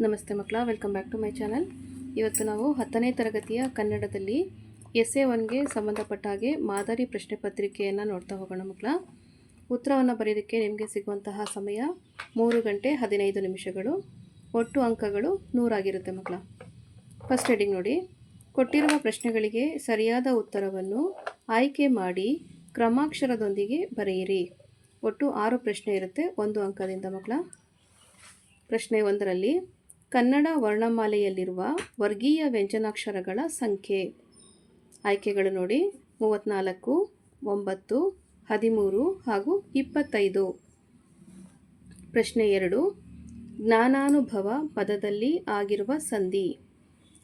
ನಮಸ್ತೆ ಮಕ್ಕಳ welcome back to my channel ಇವತ್ತು ನಾವು ಹತ್ತನೇ ತರಗತಿಯ ಕನ್ನಡದಲ್ಲಿ ಎಸ್ ಎ ಒನ್ಗೆ ಸಂಬಂಧಪಟ್ಟ ಹಾಗೆ ಮಾದರಿ ಪ್ರಶ್ನೆ ಪತ್ರಿಕೆಯನ್ನು ನೋಡ್ತಾ ಹೋಗೋಣ ಮಕ್ಕಳ. ಉತ್ತರವನ್ನು ಬರೆಯೋದಕ್ಕೆ ನಿಮಗೆ ಸಿಗುವಂತಹ ಸಮಯ ಮೂರು ಗಂಟೆ ಹದಿನೈದು ನಿಮಿಷಗಳು. ಒಟ್ಟು ಅಂಕಗಳು ನೂರಾಗಿರುತ್ತೆ ಮಕ್ಕಳ. ಫಸ್ಟ್ ಹೆಡಿಂಗ್ ನೋಡಿ. ಕೊಟ್ಟಿರುವ ಪ್ರಶ್ನೆಗಳಿಗೆ ಸರಿಯಾದ ಉತ್ತರವನ್ನು ಆಯ್ಕೆ ಮಾಡಿ ಕ್ರಮಾಕ್ಷರದೊಂದಿಗೆ ಬರೆಯಿರಿ. ಒಟ್ಟು ಆರು ಪ್ರಶ್ನೆ ಇರುತ್ತೆ ಒಂದು ಅಂಕದಿಂದ ಮಕ್ಕಳ. ಪ್ರಶ್ನೆ ಒಂದರಲ್ಲಿ ಕನ್ನಡ ವರ್ಣಮಾಲೆಯಲ್ಲಿರುವ ವರ್ಗೀಯ ವ್ಯಂಜನಾಕ್ಷರಗಳ ಸಂಖ್ಯೆ. ಆಯ್ಕೆಗಳು ನೋಡಿ. ಮೂವತ್ತ್ನಾಲ್ಕು ಒಂಬತ್ತು, ಹದಿಮೂರು ಹಾಗೂ ಇಪ್ಪತ್ತೈದು. ಪ್ರಶ್ನೆ ಎರಡು. ಜ್ಞಾನಾನುಭವ ಪದದಲ್ಲಿ ಆಗಿರುವ ಸಂಧಿ.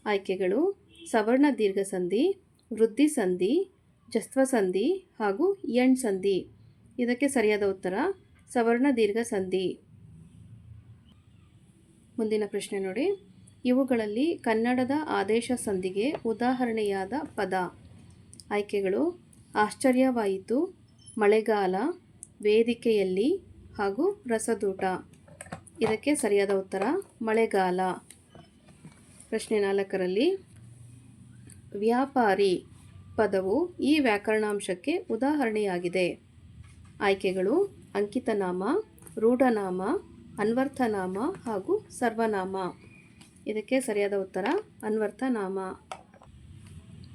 ಆಯ್ಕೆಗಳು. ಸವರ್ಣ ದೀರ್ಘ ಸಂಧಿ, ವೃದ್ಧಿ ಸಂಧಿ, ಜಸ್ತ್ವ ಸಂಧಿ ಹಾಗೂ ಎಣ್ ಸಂಧಿ. ಇದಕ್ಕೆ ಸರಿಯಾದ ಉತ್ತರ ಸವರ್ಣ ದೀರ್ಘ ಸಂಧಿ. ಮುಂದಿನ ಪ್ರಶ್ನೆ ನೋಡಿ. ಇವುಗಳಲ್ಲಿ ಕನ್ನಡದ ಆದೇಶ ಸಂಧಿಗೆ ಉದಾಹರಣೆಯಾದ ಪದ. ಆಯ್ಕೆಗಳು. ಆಶ್ಚರ್ಯವಾಯಿತು. ಮಳೆಗಾಲ. ವೇದಿಕೆಯಲ್ಲಿ ಹಾಗೂ ರಸದೂಟ. ಇದಕ್ಕೆ ಸರಿಯಾದ ಉತ್ತರ, ಮಳೆಗಾಲ. ಪ್ರಶ್ನೆ ನಾಲ್ಕರಲ್ಲಿ. ವ್ಯಾಪಾರಿ ಪದವು ಈ ವ್ಯಾಕರಣಾಂಶಕ್ಕೆ ಉದಾಹರಣೆಯಾಗಿದೆ. ಆಯ್ಕೆಗಳು. ಅಂಕಿತನಾಮ, ರೂಢನಾಮ ಅನ್ವರ್ಥನಾಮ ಹಾಗೂ ಸರ್ವನಾಮ. ಇದಕ್ಕೆ ಸರಿಯಾದ ಉತ್ತರ ಅನ್ವರ್ಥನಾಮ.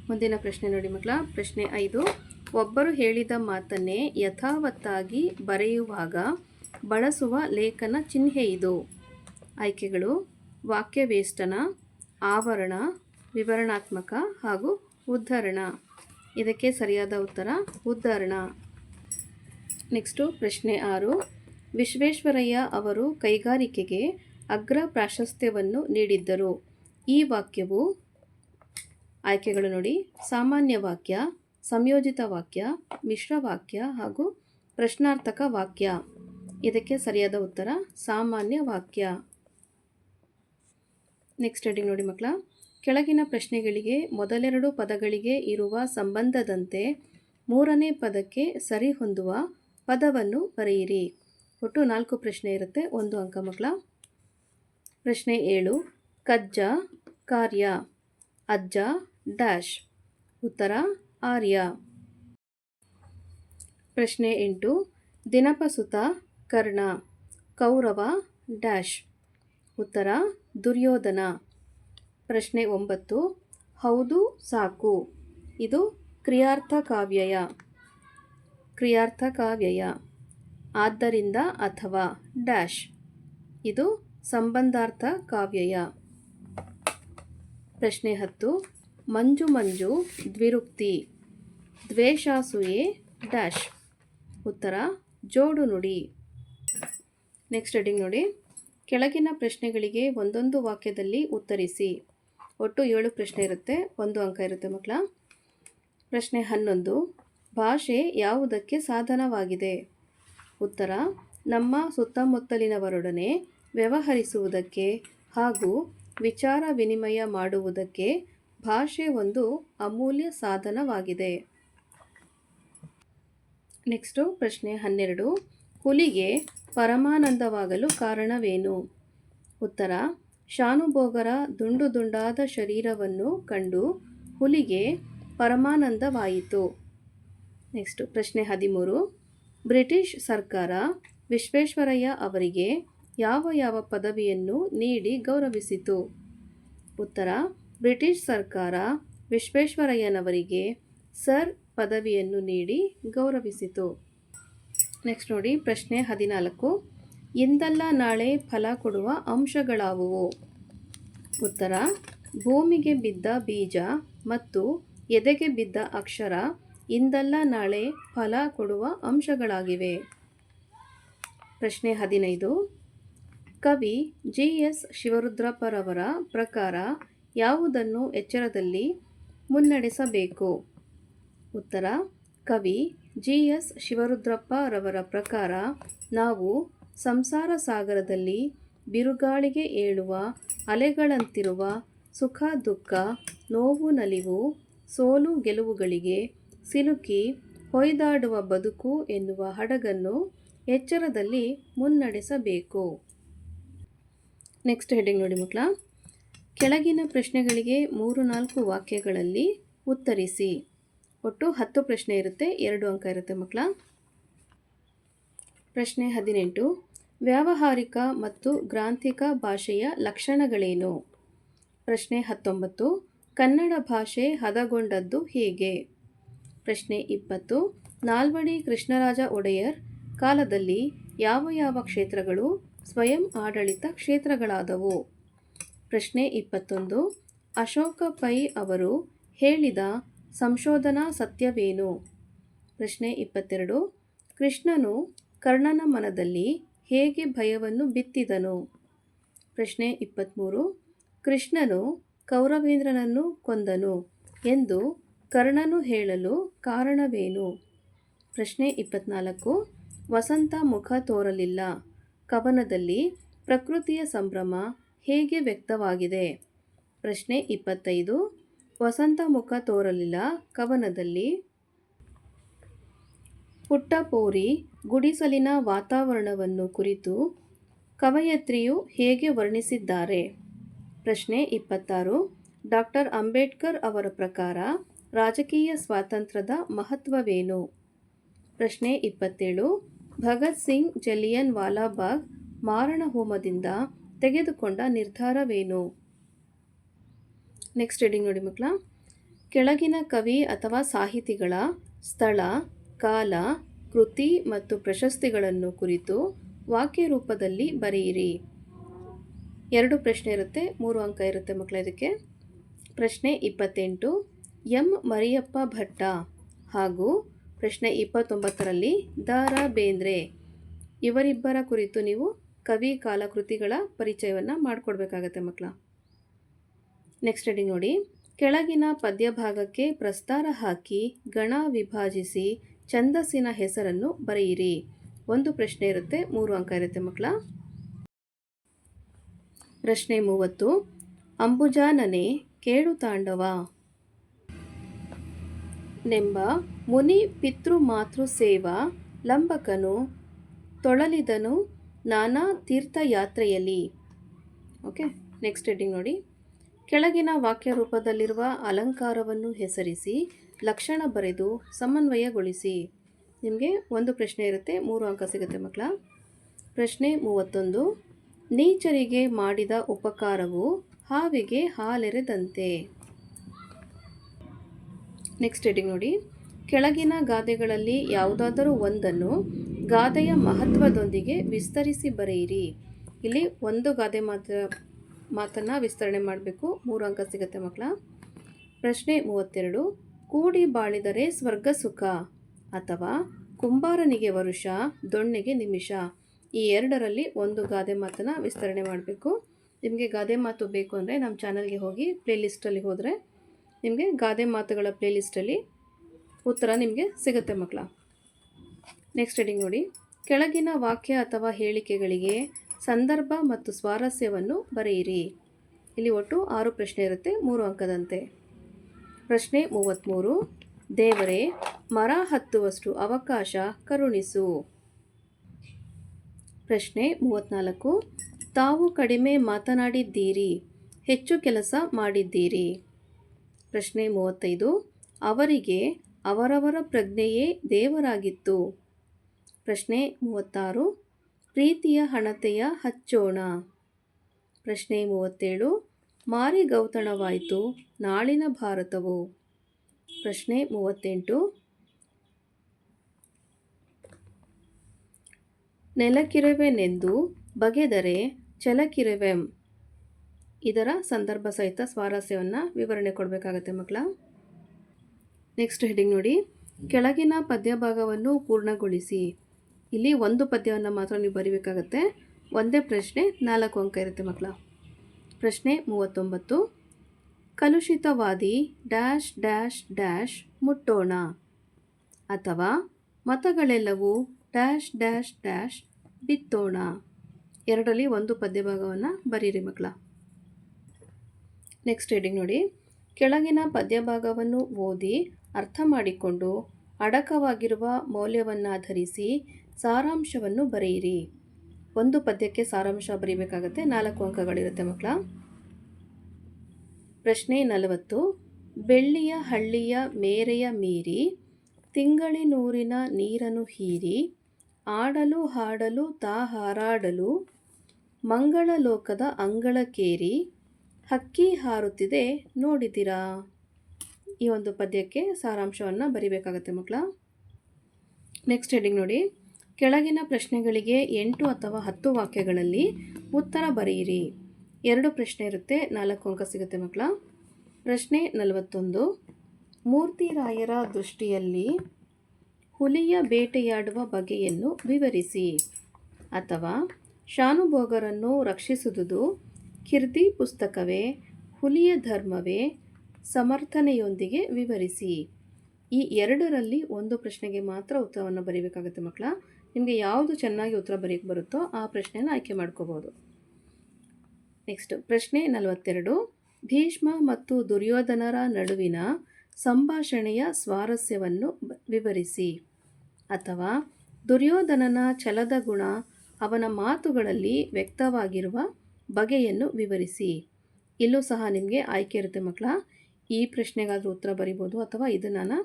ಮುಂದಿನ ಪ್ರಶ್ನೆ ನೋಡಿ ಮಕ್ಕಳ. ಪ್ರಶ್ನೆ ಐದು. ಒಬ್ಬರು ಹೇಳಿದ ಮಾತನ್ನೇ ಯಥಾವತ್ತಾಗಿ ಬರೆಯುವಾಗ ಬಳಸುವ ಲೇಖನ ಚಿಹ್ನೆ ಇದು. ಆಯ್ಕೆಗಳು ವಾಕ್ಯವೇಷ್ಟನ, ಆವರಣ, ವಿವರಣಾತ್ಮಕ ಹಾಗೂ ಉದ್ಧರಣ. ಇದಕ್ಕೆ ಸರಿಯಾದ ಉತ್ತರ ಉದ್ಧರಣ. ನೆಕ್ಸ್ಟು ಪ್ರಶ್ನೆ ಆರು. ವಿಶ್ವೇಶ್ವರಯ್ಯ ಅವರು ಕೈಗಾರಿಕೆಗೆ ಅಗ್ರ ಪ್ರಾಶಸ್ತ್ಯವನ್ನು ನೀಡಿದ್ದರು. ಈ ವಾಕ್ಯವು ಆಯ್ಕೆಗಳು ನೋಡಿ. ಸಾಮಾನ್ಯ ವಾಕ್ಯ, ಸಂಯೋಜಿತ ವಾಕ್ಯ, ಮಿಶ್ರ ವಾಕ್ಯ ಹಾಗೂ ಪ್ರಶ್ನಾರ್ಥಕ ವಾಕ್ಯ. ಇದಕ್ಕೆ ಸರಿಯಾದ ಉತ್ತರ ಸಾಮಾನ್ಯ ವಾಕ್ಯ. ನೆಕ್ಸ್ಟ್ ಹೆಡಿಂಗ್ ನೋಡಿ ಮಕ್ಕಳ. ಕೆಳಗಿನ ಪ್ರಶ್ನೆಗಳಿಗೆ ಮೊದಲೆರಡು ಪದಗಳಿಗೆ ಇರುವ ಸಂಬಂಧದಂತೆ ಮೂರನೇ ಪದಕ್ಕೆ ಸರಿಹೊಂದುವ ಪದವನ್ನು ಬರೆಯಿರಿ. ಒಟ್ಟು ನಾಲ್ಕು ಪ್ರಶ್ನೆ ಇರುತ್ತೆ. ಒಂದು ಅಂಕ ಮಕ್ಕಳ. ಪ್ರಶ್ನೆ ಏಳು. ಕಜ್ಜ, ಕಾರ್ಯ, ಅಜ್ಜ, ಡ್ಯಾಶ್. ಉತ್ತರ, ಆರ್ಯ. ಪ್ರಶ್ನೆ ಎಂಟು. ದಿನಪಸುತ, ಕರ್ಣ. ಕೌರವ, ಡ್ಯಾಶ್. ಉತ್ತರ, ದುರ್ಯೋಧನ. ಪ್ರಶ್ನೆ ಒಂಬತ್ತು. ಹೌದು, ಸಾಕು. ಇದು ಕ್ರಿಯಾರ್ಥ ಕಾವ್ಯಯ. ಕ್ರಿಯಾರ್ಥ ಕಾವ್ಯಯ. ಆದ್ದರಿಂದ ಅಥವಾ ಡ್ಯಾಶ್. ಇದು ಸಂಬಂಧಾರ್ಥ ಕಾವ್ಯಯ. ಪ್ರಶ್ನೆ ಹತ್ತು. ಮಂಜು ಮಂಜು ದ್ವಿರುಕ್ತಿ. ದ್ವೇಷಾಸೂಯೆ ಡ್ಯಾಶ್. ಉತ್ತರ, ಜೋಡು ನುಡಿ. ನೆಕ್ಸ್ಟ್ ಹೆಡಿಂಗ್ ನೋಡಿ. ಕೆಳಗಿನ ಪ್ರಶ್ನೆಗಳಿಗೆ ಒಂದೊಂದು ವಾಕ್ಯದಲ್ಲಿ ಉತ್ತರಿಸಿ. ಒಟ್ಟು ಏಳು ಪ್ರಶ್ನೆ ಇರುತ್ತೆ, ಒಂದು ಅಂಕ ಇರುತ್ತೆ ಮಕ್ಕಳ. ಪ್ರಶ್ನೆ ಹನ್ನೊಂದು. ಭಾಷೆ ಯಾವುದಕ್ಕೆ ಸಾಧನವಾಗಿದೆ? ಉತ್ತರ, ನಮ್ಮ ಸುತ್ತಮುತ್ತಲಿನವರೊಡನೆ ವ್ಯವಹರಿಸುವುದಕ್ಕೆ ಹಾಗೂ ವಿಚಾರ ವಿನಿಮಯ ಮಾಡುವುದಕ್ಕೆ ಭಾಷೆ ಒಂದು ಅಮೂಲ್ಯ ಸಾಧನವಾಗಿದೆ. ನೆಕ್ಸ್ಟು ಪ್ರಶ್ನೆ ಹನ್ನೆರಡು, ಹುಲಿಗೆ ಪರಮಾನಂದವಾಗಲು ಕಾರಣವೇನು? ಉತ್ತರ, ಶಾನುಭೋಗರ ದುಂಡು ದುಂಡಾದ ಶರೀರವನ್ನು ಕಂಡು ಹುಲಿಗೆ ಪರಮಾನಂದವಾಯಿತು. ನೆಕ್ಸ್ಟು ಪ್ರಶ್ನೆ ಹದಿಮೂರು ಬ್ರಿಟಿಷ್ ಸರ್ಕಾರ ವಿಶ್ವೇಶ್ವರಯ್ಯ ಅವರಿಗೆ ಯಾವ ಯಾವ ಪದವಿಯನ್ನು ನೀಡಿ ಗೌರವಿಸಿತು? ಉತ್ತರ, ಬ್ರಿಟಿಷ್ ಸರ್ಕಾರ ವಿಶ್ವೇಶ್ವರಯ್ಯನವರಿಗೆ ಸರ್ ಪದವಿಯನ್ನು ನೀಡಿ ಗೌರವಿಸಿತು. ನೆಕ್ಸ್ಟ್ ನೋಡಿ, ಪ್ರಶ್ನೆ ಹದಿನಾಲ್ಕು. ಇಂದಲ್ಲ ನಾಳೆ ಫಲ ಕೊಡುವ ಅಂಶಗಳಾವುವು? ಉತ್ತರ, ಭೂಮಿಗೆ ಬಿದ್ದ ಬೀಜ ಮತ್ತು ಎದೆಗೆ ಬಿದ್ದ ಅಕ್ಷರ ಇಂದಲ್ಲ ನಾಳೆ ಫಲ ಕೊಡುವ ಅಂಶಗಳಾಗಿವೆ. ಪ್ರಶ್ನೆ ಹದಿನೈದು. ಕವಿ ಜಿ ಎಸ್ ಶಿವರುದ್ರಪ್ಪರವರ ಪ್ರಕಾರ ಯಾವುದನ್ನು ಎಚ್ಚರದಲ್ಲಿ ಮುನ್ನಡೆಸಬೇಕು? ಉತ್ತರ, ಕವಿ ಜಿ ಎಸ್ ಶಿವರುದ್ರಪ್ಪರವರ ಪ್ರಕಾರ ನಾವು ಸಂಸಾರ ಸಾಗರದಲ್ಲಿ ಬಿರುಗಾಳಿಗೆ ಏಳುವ, ಅಲೆಗಳಂತಿರುವ ಸುಖ ದುಃಖ, ನೋವು ನಲಿವು, ಸೋಲು ಗೆಲುವುಗಳಿಗೆ ಸಿಲುಕಿ ಹೊಯ್ದಾಡುವ ಬದುಕು ಎನ್ನುವ ಹಡಗನ್ನು ಎಚ್ಚರದಲ್ಲಿ ಮುನ್ನಡೆಸಬೇಕು. ನೆಕ್ಸ್ಟ್ ಹೆಡ್ಡಿಂಗ್ ನೋಡಿ ಮಕ್ಕಳ. ಕೆಳಗಿನ ಪ್ರಶ್ನೆಗಳಿಗೆ ಮೂರು ನಾಲ್ಕು ವಾಕ್ಯಗಳಲ್ಲಿ ಉತ್ತರಿಸಿ. ಒಟ್ಟು ಹತ್ತು ಪ್ರಶ್ನೆ ಇರುತ್ತೆ, ಎರಡು ಅಂಕ ಇರುತ್ತೆ ಮಕ್ಕಳ. ಪ್ರಶ್ನೆ ಹದಿನೆಂಟು. ವ್ಯಾವಹಾರಿಕ ಮತ್ತು ಗ್ರಾಂಥಿಕ ಭಾಷೆಯ ಲಕ್ಷಣಗಳೇನು? ಪ್ರಶ್ನೆ ಹತ್ತೊಂಬತ್ತು. ಕನ್ನಡ ಭಾಷೆ ಹದಗೊಂಡದ್ದು ಹೇಗೆ? ಪ್ರಶ್ನೆ ಇಪ್ಪತ್ತು. ನಾಲ್ವಡಿ ಕೃಷ್ಣರಾಜ ಒಡೆಯರ್ ಕಾಲದಲ್ಲಿ ಯಾವ ಯಾವ ಕ್ಷೇತ್ರಗಳು ಸ್ವಯಂ ಆಡಳಿತ ಕ್ಷೇತ್ರಗಳಾದವು? ಪ್ರಶ್ನೆ ಇಪ್ಪತ್ತೊಂದು. ಅಶೋಕ ಪೈ ಅವರು ಹೇಳಿದ ಸಂಶೋಧನಾ ಸತ್ಯವೇನು? ಪ್ರಶ್ನೆ ಇಪ್ಪತ್ತೆರಡು. ಕೃಷ್ಣನು ಕರ್ಣನ ಮನದಲ್ಲಿ ಹೇಗೆ ಭಯವನ್ನು ಬಿತ್ತಿದನು? ಪ್ರಶ್ನೆ ಇಪ್ಪತ್ತ್ಮೂರು ಕೃಷ್ಣನು ಕೌರವೇಂದ್ರನನ್ನು ಕೊಂದನು ಎಂದು ಕರ್ಣನು ಹೇಳಲು ಕಾರಣವೇನು? ಪ್ರಶ್ನೆ ಇಪ್ಪತ್ನಾಲ್ಕು. ವಸಂತ ಮುಖ ತೋರಲಿಲ್ಲ. ಕವನದಲ್ಲಿ ಪ್ರಕೃತಿಯ ಸಂಭ್ರಮ ಹೇಗೆ ವ್ಯಕ್ತವಾಗಿದೆ? ಪ್ರಶ್ನೆ ಇಪ್ಪತ್ತೈದು. ವಸಂತ ಮುಖ ತೋರಲಿಲ್ಲ. ಕವನದಲ್ಲಿ ಪುಟ್ಟಪೋರಿ ಗುಡಿಸಲಿನ ವಾತಾವರಣವನ್ನು ಕುರಿತು ಕವಯತ್ರಿಯು ಹೇಗೆ ವರ್ಣಿಸಿದ್ದಾರೆ? ಪ್ರಶ್ನೆ ಇಪ್ಪತ್ತಾರು. ಡಾಕ್ಟರ್ ಅಂಬೇಡ್ಕರ್ ಅವರ ಪ್ರಕಾರ ರಾಜಕೀಯ ಸ್ವಾತಂತ್ರ್ಯದ ಮಹತ್ವವೇನು? ಪ್ರಶ್ನೆ ಇಪ್ಪತ್ತೇಳು. ಭಗತ್ ಸಿಂಗ್, ಜಲಿಯನ್ ವಾಲಾಬಾಗ್ ಮಾರಣ ಹೋಮದಿಂದ ತೆಗೆದುಕೊಂಡ ನಿರ್ಧಾರವೇನು? ನೆಕ್ಸ್ಟ್ ರೀಡಿಂಗ್ ನೋಡಿ ಮಕ್ಕಳ. ಕೆಳಗಿನ ಕವಿ ಅಥವಾ ಸಾಹಿತಿಗಳ ಸ್ಥಳ, ಕಾಲ, ಕೃತಿ ಮತ್ತು ಪ್ರಶಸ್ತಿಗಳನ್ನು ಕುರಿತು ವಾಕ್ಯ ರೂಪದಲ್ಲಿ ಬರೆಯಿರಿ. ಎರಡು ಪ್ರಶ್ನೆ ಇರುತ್ತೆ, ಮೂರು ಅಂಕ ಇರುತ್ತೆ ಮಕ್ಕಳ ಇದಕ್ಕೆ. ಪ್ರಶ್ನೆ ಇಪ್ಪತ್ತೆಂಟು. ಎಂ ಮರಿಯಪ್ಪ ಭಟ್ಟ ಹಾಗೂ ಪ್ರಶ್ನೆ ಇಪ್ಪತ್ತೊಂಬತ್ತರಲ್ಲಿ ದ ರಾ ಬೇಂದ್ರೆ ಇವರಿಬ್ಬರ ಕುರಿತು ನೀವು ಕವಿ ಕಾಲಕೃತಿಗಳ ಪರಿಚಯವನ್ನು ಮಾಡಿಕೊಡ್ಬೇಕಾಗತ್ತೆ ಮಕ್ಕಳ ನೆಕ್ಸ್ಟ್ ರೀಡಿಂಗ್ ನೋಡಿ. ಕೆಳಗಿನ ಪದ್ಯ ಭಾಗಕ್ಕೆ ಪ್ರಸ್ತಾರ ಹಾಕಿ ಗಣ ವಿಭಾಜಿಸಿ ಛಂದಸ್ಸಿನ ಹೆಸರನ್ನು ಬರೆಯಿರಿ. ಒಂದು ಪ್ರಶ್ನೆ ಇರುತ್ತೆ, ಮೂರು ಅಂಕ ಇರುತ್ತೆ ಮಕ್ಕಳ ಪ್ರಶ್ನೆ ಮೂವತ್ತು. ಅಂಬುಜಾನನೆ ಕೇಳು ತಾಂಡವ. ನೆಂಬ ಮುನಿ ಪಿತೃ ಮಾತೃ ಸೇವಾ ಲಂಬಕನು ತೊಳಲಿದನು ನಾನಾ ತೀರ್ಥಯಾತ್ರೆಯಲ್ಲಿ. ಓಕೆ ನೆಕ್ಸ್ಟ್ ಹೆಡ್ಡಿಂಗ್ ನೋಡಿ. ಕೆಳಗಿನ ವಾಕ್ಯ ರೂಪದಲ್ಲಿರುವ ಅಲಂಕಾರವನ್ನು ಹೆಸರಿಸಿ, ಲಕ್ಷಣ ಬರೆದು ಸಮನ್ವಯಗೊಳಿಸಿ. ನಿಮಗೆ ಒಂದು ಪ್ರಶ್ನೆ ಇರುತ್ತೆ, ಮೂರು ಅಂಕ ಸಿಗುತ್ತೆ ಮಕ್ಕಳ. ಪ್ರಶ್ನೆ ಮೂವತ್ತೊಂದು, ನೀಚರಿಗೆ ಮಾಡಿದ ಉಪಕಾರವು ಹಾವಿಗೆ ಹಾಲೆರೆದಂತೆ. ನೆಕ್ಸ್ಟ್ ಹೆಡಿಂಗ್ ನೋಡಿ. ಕೆಳಗಿನ ಗಾದೆಗಳಲ್ಲಿ ಯಾವುದಾದರೂ ಒಂದನ್ನು ಗಾದೆಯ ಮಹತ್ವದೊಂದಿಗೆ ವಿಸ್ತರಿಸಿ ಬರೆಯಿರಿ. ಇಲ್ಲಿ ಒಂದು ಗಾದೆ ಮಾತ್ರ, ಮಾತನ್ನು ವಿಸ್ತರಣೆ ಮಾಡಬೇಕು. ಮೂರು ಅಂಕ ಸಿಗುತ್ತೆ ಮಕ್ಕಳ. ಪ್ರಶ್ನೆ ಮೂವತ್ತೆರಡು. ಕೂಡಿ ಬಾಳಿದರೆ ಸ್ವರ್ಗ ಸುಖ ಅಥವಾ ಕುಂಬಾರನಿಗೆ ವರುಷ, ದೊಣ್ಣೆಗೆ ನಿಮಿಷ. ಈ ಎರಡರಲ್ಲಿ ಒಂದು ಗಾದೆ ಮಾತನ್ನು ವಿಸ್ತರಣೆ ಮಾಡಬೇಕು. ನಿಮಗೆ ಗಾದೆ ಮಾತು ಬೇಕು ಅಂದರೆ ನಮ್ಮ ಚಾನಲ್ಗೆ ಹೋಗಿ ಪ್ಲೇಲಿಸ್ಟಲ್ಲಿ ಹೋದರೆ ನಿಮಗೆ ಗಾದೆ ಮಾತುಗಳ ಪ್ಲೇಲಿಸ್ಟಲ್ಲಿ ಉತ್ತರ ನಿಮಗೆ ಸಿಗುತ್ತೆ ಮಕ್ಕಳ. ನೆಕ್ಸ್ಟ್ ಹೆಡಿಂಗ್ ನೋಡಿ. ಕೆಳಗಿನ ವಾಕ್ಯ ಅಥವಾ ಹೇಳಿಕೆಗಳಿಗೆ ಸಂದರ್ಭ ಮತ್ತು ಸ್ವಾರಸ್ಯವನ್ನು ಬರೆಯಿರಿ. ಇಲ್ಲಿ ಒಟ್ಟು ಆರು ಪ್ರಶ್ನೆ ಇರುತ್ತೆ, ಮೂರು ಅಂಕದಂತೆ. ಪ್ರಶ್ನೆ ಮೂವತ್ತ್ಮೂರು ದೇವರೇ, ಮರ ಹತ್ತುವಷ್ಟು ಅವಕಾಶ ಕರುಣಿಸು. ಪ್ರಶ್ನೆ ಮೂವತ್ತ್ನಾಲ್ಕು ತಾವು ಕಡಿಮೆ ಮಾತನಾಡಿದ್ದೀರಿ, ಹೆಚ್ಚು ಕೆಲಸ ಮಾಡಿದ್ದೀರಿ. ಪ್ರಶ್ನೆ ಮೂವತ್ತೈದು. ಅವರಿಗೆ ಅವರವರ ಪ್ರಜ್ಞೆಯೇ ದೇವರಾಗಿತ್ತು. ಪ್ರಶ್ನೆ ಮೂವತ್ತಾರು. ಪ್ರೀತಿಯ ಹಣತೆಯ ಹಚ್ಚೋಣ. ಪ್ರಶ್ನೆ ಮೂವತ್ತೇಳು. ಮಾರಿ ಗೌತಣವಾಯಿತು ನಾಳಿನ ಭಾರತವು. ಪ್ರಶ್ನೆ ಮೂವತ್ತೆಂಟು. ನೆಲಕಿರುವೆನೆಂದು ಬಗೆದರೆ ಛಲಕಿರುವೆಂ ಇದರ ಸಂದರ್ಭ ಸಹಿತ ಸ್ವಾರಸ್ಯವನ್ನು ವಿವರಣೆ ಕೊಡಬೇಕಾಗತ್ತೆ ಮಕ್ಕಳ. ನೆಕ್ಸ್ಟ್ ಹೆಡಿಂಗ್ ನೋಡಿ. ಕೆಳಗಿನ ಪದ್ಯ ಭಾಗವನ್ನು ಪೂರ್ಣಗೊಳಿಸಿ. ಇಲ್ಲಿ ಒಂದು ಪದ್ಯವನ್ನು ಮಾತ್ರ ನೀವು ಬರೀಬೇಕಾಗತ್ತೆ. ಒಂದೇ ಪ್ರಶ್ನೆ ನಾಲ್ಕು ಅಂಕ ಇರುತ್ತೆ ಮಕ್ಕಳ. ಪ್ರಶ್ನೆ ಮೂವತ್ತೊಂಬತ್ತು. ಕಲುಷಿತವಾದಿ ಡ್ಯಾಶ್ ಡ್ಯಾಶ್ ಡ್ಯಾಶ್ ಮುಟ್ಟೋಣ. ಅಥವಾ ಮತಗಳೆಲ್ಲವೂ ಡ್ಯಾಶ್ ಡ್ಯಾಶ್ ಡ್ಯಾಶ್ ಬಿತ್ತೋಣ. ಎರಡರಲ್ಲಿ ಒಂದು ಪದ್ಯ ಭಾಗವನ್ನು ಬರೀರಿ ಮಕ್ಕಳ. ನೆಕ್ಸ್ಟ್ ರೀಡಿಂಗ್ ನೋಡಿ. ಕೆಳಗಿನ ಪದ್ಯಭಾಗವನ್ನು ಓದಿ ಅರ್ಥ ಮಾಡಿಕೊಂಡು ಅಡಕವಾಗಿರುವ ಮೌಲ್ಯವನ್ನಾಧರಿಸಿ ಸಾರಾಂಶವನ್ನು ಬರೆಯಿರಿ. ಒಂದು ಪದ್ಯಕ್ಕೆ ಸಾರಾಂಶ ಬರೀಬೇಕಾಗತ್ತೆ. ನಾಲ್ಕು ಅಂಕಗಳಿರುತ್ತೆ ಮಕ್ಕಳ. ಪ್ರಶ್ನೆ ನಲವತ್ತು. ಬೆಳ್ಳಿಯ ಹಳ್ಳಿಯ ಮೇರೆಯ ಮೀರಿ, ತಿಂಗಳಿನೂರಿನ ನೀರನ್ನು ಹೀರಿ, ಆಡಲು ಹಾಡಲು ತಾ ಹಾರಾಡಲು ಮಂಗಳ ಲೋಕದ ಅಂಗಳಕ್ಕೇರಿ ಹಕ್ಕಿ ಹಾರುತ್ತಿದೆ, ನೋಡಿದ್ದೀರಾ? ಈ ಒಂದು ಪದ್ಯಕ್ಕೆ ಸಾರಾಂಶವನ್ನು ಬರಿಬೇಕಾಗತ್ತೆ ಮಕ್ಕಳ. ನೆಕ್ಸ್ಟ್ ಹೆಡಿಂಗ್ ನೋಡಿ. ಕೆಳಗಿನ ಪ್ರಶ್ನೆಗಳಿಗೆ ಎಂಟು ಅಥವಾ ಹತ್ತು ವಾಕ್ಯಗಳಲ್ಲಿ ಉತ್ತರ ಬರೆಯಿರಿ. ಎರಡು ಪ್ರಶ್ನೆ ಇರುತ್ತೆ, ನಾಲ್ಕು ಅಂಕ ಸಿಗುತ್ತೆ ಮಕ್ಕಳ. ಪ್ರಶ್ನೆ ನಲವತ್ತೊಂದು. ಮೂರ್ತಿರಾಯರ ದೃಷ್ಟಿಯಲ್ಲಿ ಹುಲಿಯ ಬೇಟೆಯಾಡುವ ಬಗೆಯನ್ನು ವಿವರಿಸಿ. ಅಥವಾ ಶಾನುಭೋಗರನ್ನು ರಕ್ಷಿಸುವುದು ಕಿರ್ದಿ ಪುಸ್ತಕವೇ, ಹುಲಿಯ ಧರ್ಮವೇ, ಸಮರ್ಥನೆಯೊಂದಿಗೆ ವಿವರಿಸಿ. ಈ ಎರಡರಲ್ಲಿ ಒಂದು ಪ್ರಶ್ನೆಗೆ ಮಾತ್ರ ಉತ್ತರವನ್ನು ಬರೀಬೇಕಾಗುತ್ತೆ ಮಕ್ಕಳ. ನಿಮಗೆ ಯಾವುದು ಚೆನ್ನಾಗಿ ಉತ್ತರ ಬರೆಯಕ್ಕೆ ಬರುತ್ತೋ ಆ ಪ್ರಶ್ನೆಯನ್ನು ಆಯ್ಕೆ ಮಾಡ್ಕೋಬೋದು. ನೆಕ್ಸ್ಟ್ ಪ್ರಶ್ನೆ ನಲವತ್ತೆರಡು. ಭೀಷ್ಮ ಮತ್ತು ದುರ್ಯೋಧನರ ನಡುವಿನ ಸಂಭಾಷಣೆಯ ಸ್ವಾರಸ್ಯವನ್ನು ವಿವರಿಸಿ. ಅಥವಾ, ದುರ್ಯೋಧನನ ಛಲದ ಗುಣ ಅವನ ಮಾತುಗಳಲ್ಲಿ ವ್ಯಕ್ತವಾಗಿರುವ ಬಗೆಯನ್ನು ವಿವರಿಸಿ. ಇಲ್ಲೂ ಸಹ ನಿಮಗೆ ಆಯ್ಕೆ ಇರುತ್ತೆ ಮಕ್ಕಳ. ಈ ಪ್ರಶ್ನೆಗಾದರೂ ಉತ್ತರ ಬರಿಬೋದು ಅಥವಾ ಇದನ್ನು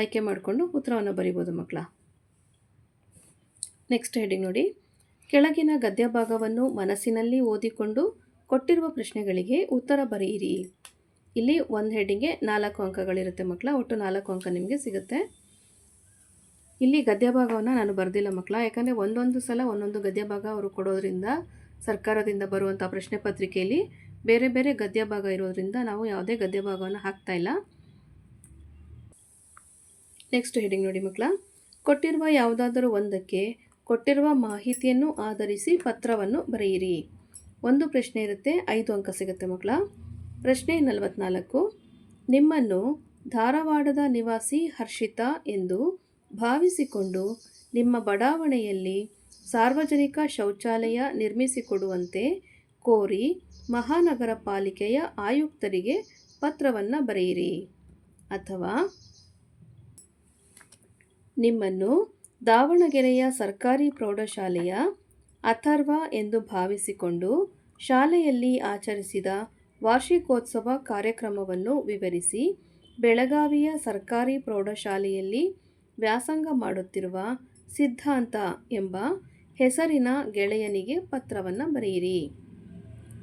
ಆಯ್ಕೆ ಮಾಡಿಕೊಂಡು ಉತ್ತರವನ್ನು ಬರಿಬೋದು ಮಕ್ಕಳ. ನೆಕ್ಸ್ಟ್ ಹೆಡಿಂಗ್ ನೋಡಿ. ಕೆಳಗಿನ ಗದ್ಯ ಭಾಗವನ್ನು ಮನಸ್ಸಿನಲ್ಲಿ ಓದಿಕೊಂಡು ಕೊಟ್ಟಿರುವ ಪ್ರಶ್ನೆಗಳಿಗೆ ಉತ್ತರ ಬರೆಯಿರಿ ಇಲ್ಲಿ ಒಂದು ಹೆಡ್ಡಿಂಗ್ಗೆ ನಾಲ್ಕು ಅಂಕಗಳಿರುತ್ತೆ ಮಕ್ಕಳ. ಒಟ್ಟು ನಾಲ್ಕು ಅಂಕ ನಿಮಗೆ ಸಿಗುತ್ತೆ. ಇಲ್ಲಿ ಗದ್ಯ ಭಾಗವನ್ನು ನಾನು ಬರೆದಿಲ್ಲ ಮಕ್ಕಳ. ಯಾಕಂದರೆ ಒಂದೊಂದು ಸಲ ಒಂದೊಂದು ಗದ್ಯ ಭಾಗ ಅವರು ಕೊಡೋದ್ರಿಂದ ಸರ್ಕಾರದಿಂದ ಬರುವಂಥ ಪ್ರಶ್ನೆ ಪತ್ರಿಕೆಯಲ್ಲಿ ಬೇರೆ ಬೇರೆ ಗದ್ಯ ಭಾಗ ಇರೋದ್ರಿಂದ ನಾವು ಯಾವುದೇ ಗದ್ಯ ಭಾಗವನ್ನು ಹಾಕ್ತಾ ಇಲ್ಲ. ನೆಕ್ಸ್ಟ್ ಹೆಡಿಂಗ್ ನೋಡಿ ಮಕ್ಕಳ. ಕೊಟ್ಟಿರುವ ಯಾವುದಾದರೂ ಒಂದಕ್ಕೆ ಕೊಟ್ಟಿರುವ ಮಾಹಿತಿಯನ್ನು ಆಧರಿಸಿ ಪತ್ರವನ್ನು ಬರೆಯಿರಿ. ಒಂದು ಪ್ರಶ್ನೆ ಇರುತ್ತೆ, ಐದು ಅಂಕ ಸಿಗುತ್ತೆ ಮಕ್ಕಳ. ಪ್ರಶ್ನೆ ನಲವತ್ನಾಲ್ಕು. ನಿಮ್ಮನ್ನು ಧಾರವಾಡದ ನಿವಾಸಿ ಹರ್ಷಿತಾ ಎಂದು ಭಾವಿಸಿಕೊಂಡು ನಿಮ್ಮ ಬಡಾವಣೆಯಲ್ಲಿ ಸಾರ್ವಜನಿಕ ಶೌಚಾಲಯ ನಿರ್ಮಿಸಿಕೊಡುವಂತೆ ಕೋರಿ ಮಹಾನಗರ ಪಾಲಿಕೆಯ ಆಯುಕ್ತರಿಗೆ ಪತ್ರವನ್ನು ಬರೆಯಿರಿ. ಅಥವಾ ನಿಮ್ಮನ್ನು ದಾವಣಗೆರೆಯ ಸರ್ಕಾರಿ ಪ್ರೌಢಶಾಲೆಯ ಅಥರ್ವ ಎಂದು ಭಾವಿಸಿಕೊಂಡು ಶಾಲೆಯಲ್ಲಿ ಆಚರಿಸಿದ ವಾರ್ಷಿಕೋತ್ಸವ ಕಾರ್ಯಕ್ರಮವನ್ನು ವಿವರಿಸಿ ಬೆಳಗಾವಿಯ ಸರ್ಕಾರಿ ಪ್ರೌಢಶಾಲೆಯಲ್ಲಿ ವ್ಯಾಸಂಗ ಮಾಡುತ್ತಿರುವ ಸಿದ್ಧಾಂತ ಎಂಬ ಹೆಸರಿನ ಗೆಳೆಯನಿಗೆ ಪತ್ರವನ್ನು ಬರೆಯಿರಿ.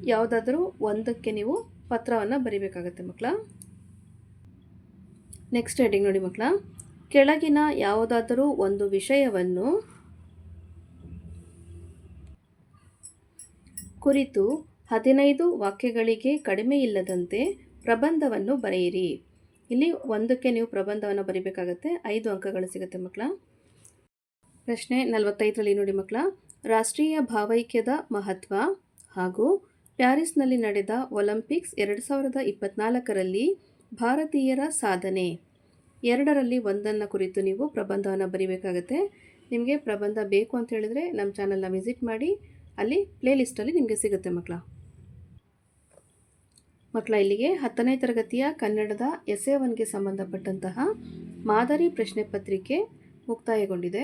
ಯಾವುದಾದ್ರೂ ಒಂದಕ್ಕೆ ನೀವು ಪತ್ರವನ್ನು ಬರಿಬೇಕಾಗತ್ತೆ ಮಕ್ಕಳ. ನೆಕ್ಸ್ಟ್ ಹೆಡಿಂಗ್ ನೋಡಿ ಮಕ್ಕಳ. ಕೆಳಗಿನ ಯಾವುದಾದರೂ ಒಂದು ವಿಷಯವನ್ನು ಕುರಿತು ಹದಿನೈದು ವಾಕ್ಯಗಳಿಗೆ ಕಡಿಮೆ ಇಲ್ಲದಂತೆ ಪ್ರಬಂಧವನ್ನು ಬರೆಯಿರಿ. ಇಲ್ಲಿ ಒಂದಕ್ಕೆ ನೀವು ಪ್ರಬಂಧವನ್ನು ಬರೀಬೇಕಾಗತ್ತೆ, ಐದು ಅಂಕಗಳು ಸಿಗುತ್ತೆ ಮಕ್ಕಳ. ಪ್ರಶ್ನೆ ನಲವತ್ತೈದರಲ್ಲಿ ನೋಡಿ ಮಕ್ಕಳ, ರಾಷ್ಟ್ರೀಯ ಭಾವೈಕ್ಯದ ಮಹತ್ವ ಹಾಗೂ ಪ್ಯಾರಿಸ್ನಲ್ಲಿ ನಡೆದ ಒಲಿಂಪಿಕ್ಸ್ ಎರಡು ಸಾವಿರದ ಇಪ್ಪತ್ನಾಲ್ಕರಲ್ಲಿ ಭಾರತೀಯರ ಸಾಧನೆ. ಎರಡರಲ್ಲಿ ಒಂದನ್ನು ಕುರಿತು ನೀವು ಪ್ರಬಂಧವನ್ನು ಬರೀಬೇಕಾಗತ್ತೆ. ನಿಮಗೆ ಪ್ರಬಂಧ ಬೇಕು ಅಂತ ಹೇಳಿದರೆ ನಮ್ಮ ಚಾನಲ್ನ ವಿಸಿಟ್ ಮಾಡಿ, ಅಲ್ಲಿ ಪ್ಲೇ ಲಿಸ್ಟಲ್ಲಿ ನಿಮಗೆ ಸಿಗುತ್ತೆ ಮಕ್ಕಳ. ಮಕ್ಕಳ, ಇಲ್ಲಿಗೆ ಹತ್ತನೇ ತರಗತಿಯ ಕನ್ನಡದ ಎಸ್ ಎ ಒನ್ಗೆ ಸಂಬಂಧಪಟ್ಟಂತಹ ಮಾದರಿ ಪ್ರಶ್ನೆ ಪತ್ರಿಕೆ ಮುಕ್ತಾಯಗೊಂಡಿದೆ.